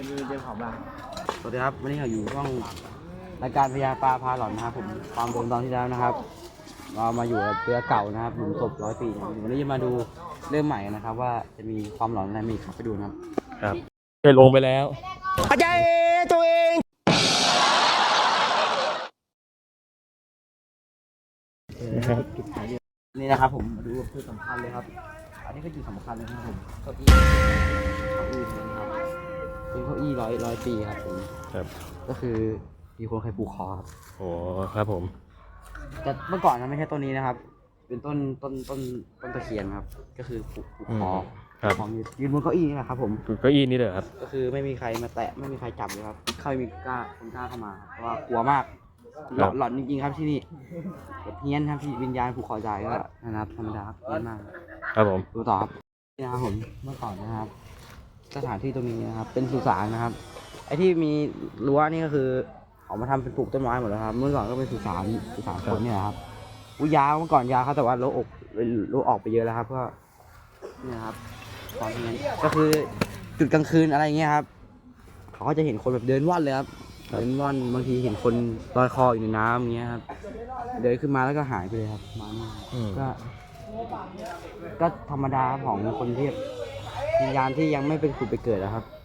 มส์เจมส์ของบ้างสวัสดีครับ วันนี้เราอยู่ช่องรายการพยาปลาพาหลอนนะครับผมความเดิมตอนที่แล้วนะครับ เรามาอยู่กับเรือเก่านะครับหลุมศพร้อยปีนะครับวันนี้จะมาดูเรื่องใหม่นะครับ ว่าจะมีความหลอนอะไรมีครับไปดูนะครับ ครับเคยลงไปแล้วอาจารย์ตัวเองนี่นะครับผมมาดูจุดสำคัญเลยครับ อันนี้ก็จุดสำคัญเลยนะครับผมเก้าอี้เก้าอี้นะครับ เป็นเก้าอี้ร้อยร้อยปีครับผมครับ ก็คือมีคนเคยปลูกคอครับโอ้ครับผม แต่เมื่อก่อนนะไม่ใช่ต้นนี้นะครับ เป็นต้นต้นต้นต้นตะเคียนครับ ก็คือปลูกปลูกคอครับ ของยืนยืนบนเก้าอี้นี่แหละครับ ผม เก้าอี้นี่เลยครับ ก็คือไม่มีใครมาแตะไม่มีใครจับเลยครับใครมีกล้าคนกล้าเข้ามาเพราะว่ากลัวมากหลอนหลอนจริงๆครับที่นี่แบบเฮี้ยนครับที่วิญญาณผูกคอตายก็นะครับธรรมดาครับเฮี้ยนมากครับผม ดูต่อครับนี่นะครับผมเมื่อก่อนนะครับ สถานที่ตรงนี้นะครับ เป็นสุสานนะครับ ไอ้ที่มีรั้วนี่ก็คือเอามาทำเป็นปลูกต้นไม้หมดแล้วครับ เมื่อก่อนก็เป็นสุสานสุสานคนเนี่ยนะครับอุยยาวเมื่อก่อนยาวครับแต่ว่าโลออกโลออกไปเยอะแล้วครับเพราะเนี่ยครับตอนนี้ก็คือจุดกลางคืนอะไรเงี้ยครับเขาก็จะเห็นคนแบบเดินว่อนเลยครับเดินว่อนบางทีเห็นคนลอยคออยู่ในน้ำอย่างเงี้ยครับเดินขึ้นมาแล้วก็หายไปเลยครับประมาณนี้อืมก็ก็ธรรมดาของคนที่ วิญญาณที่ยังไม่เป็นขุดไปเกิดนะครับ